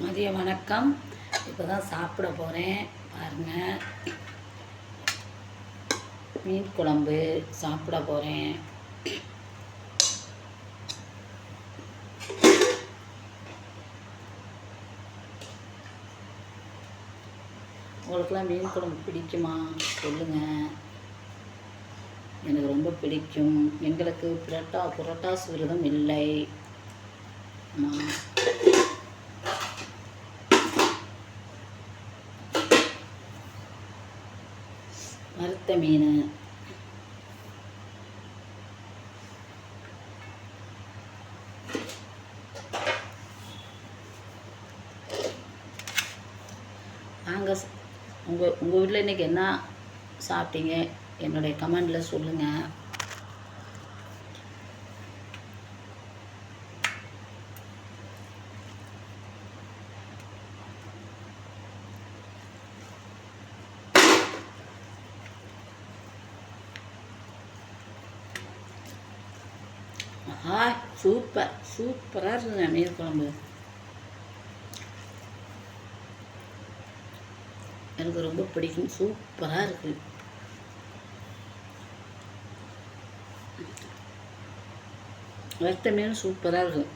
மதிய வணக்கம். இப்போ தான் சாப்பிட போகிறேன் பாருங்கள் மீன் குழம்பு சாப்பிட போகிறேன் உங்களுக்குலாம் மீன் குழம்பு பிடிக்குமா? சொல்லுங்கள் எனக்கு ரொம்ப பிடிக்கும். எங்களுக்கு புரட்டா புரட்டாசு விரதம் இல்லை. ஆமாம் வறுத்த மீன். நாங்கள் உங்கள் உங்கள் வீட்டில் இன்றைக்கி என்ன சாப்பிட்டீங்க? என்னுடைய கமெண்டில் சொல்லுங்கள் ஆ சூப்பர் சூப்பராக இருக்குங்க மீன் குழம்பு. எனக்கு ரொம்ப பிடிக்கும் சூப்பராக இருக்கு. வறுத்த மீன் சூப்பராக இருக்கும்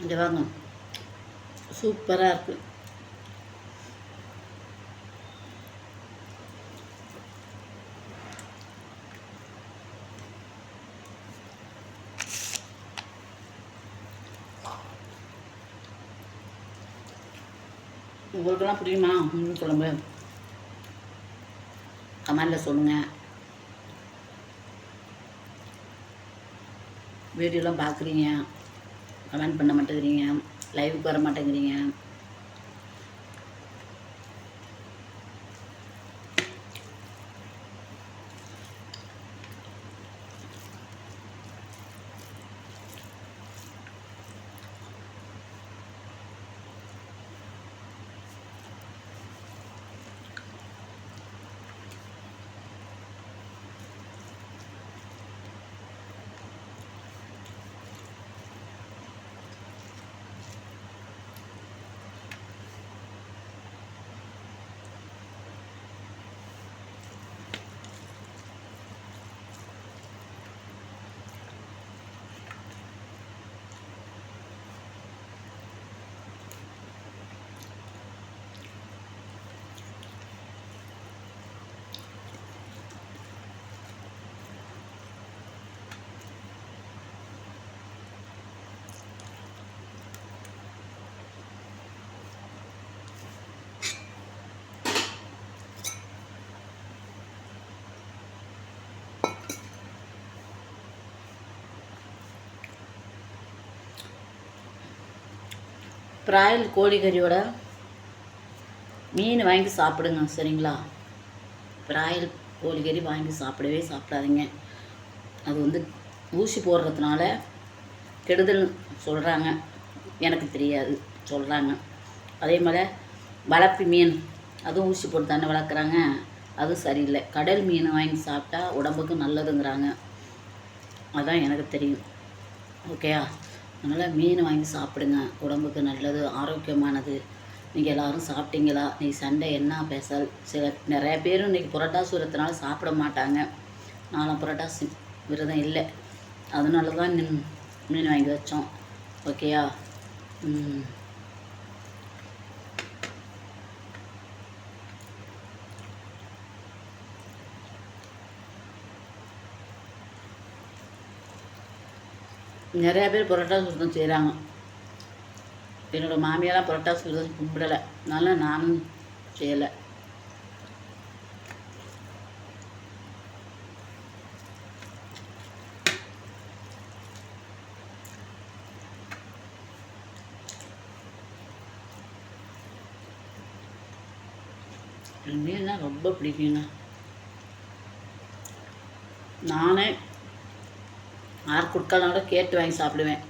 இங்கே வாங்க. சூப்பராக இருக்கு. உங்களுக்கெல்லாம் புரியுமா? மீன் குழம்பு கமெண்டில் சொல்லுங்கள் வீடியோலாம் பார்க்குறீங்க கமெண்ட் பண்ண மாட்டேங்கிறீங்க லைவுக்கு வர மாட்டேங்கிறீங்க பிராயல் கோழிக்கறியோட மீன் வாங்கி சாப்பிடுங்க சரிங்களா? பிராயல் கோழிக்கறி வாங்கி சாப்பிடவே சாப்பிடாதீங்க. அது வந்து ஊசி போடுறதுனால கெடுதல் சொல்கிறாங்க எனக்கு தெரியாது சொல்கிறாங்க அதே மாதிரி வளர்ப்பு மீன் அதுவும் ஊசி போட்டு தானே வளர்க்குறாங்க. அதுவும் சரியில்லை. கடல் மீன் வாங்கி சாப்பிட்டா உடம்புக்கு நல்லதுங்கிறாங்க. அதான் எனக்கு தெரியும். ஓகேயா? அதனால் மீன் வாங்கி சாப்பிடுங்க. உடம்புக்கு நல்லது ஆரோக்கியமானது. நீங்கள் எல்லோரும் சாப்பிட்டீங்களா? நீ சண்டே என்ன பேசல்? சில நிறைய பேரும் இன்றைக்கி புரட்டாசி விரதத்தினால சாப்பிட மாட்டாங்க. நானும் புரட்டாசி விரதம் இல்லை. அதனால தான் மீன் வாங்கி வச்சோம். ஓகேயா? நிறையா பேர் புரோட்டா சுத்தம் செய்கிறாங்க என்னோடய மாமியெல்லாம் புரோட்டா சுத்தம் கும்பிடலை. அதனால நானும் செய்யலை. மீன்னா ரொம்ப பிடிக்குங்க. நானே யார் கொடுக்கலாம் கூட கேட்டு வாங்கி சாப்பிடுவேன்.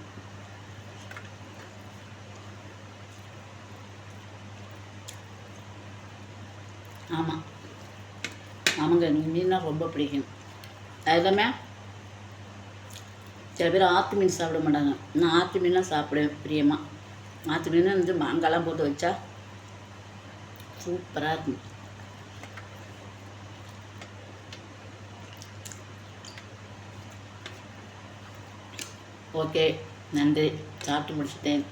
ஆமாம் ஆமாங்க எனக்கு மீன்னா ரொம்ப பிடிக்கும். அதுதாமே சில பேர் ஆற்று மீன் சாப்பிட மாட்டாங்க. நான் ஆற்று மீன்லாம் சாப்பிடுவேன் பிரியமாக ஆற்று மீன் வந்து மாங்காய்லாம் போட்டு வச்சா சூப்பராக இருக்கும். ஓகே நன்றி. சாப்பிட்டு முடிச்சிட்டேன்.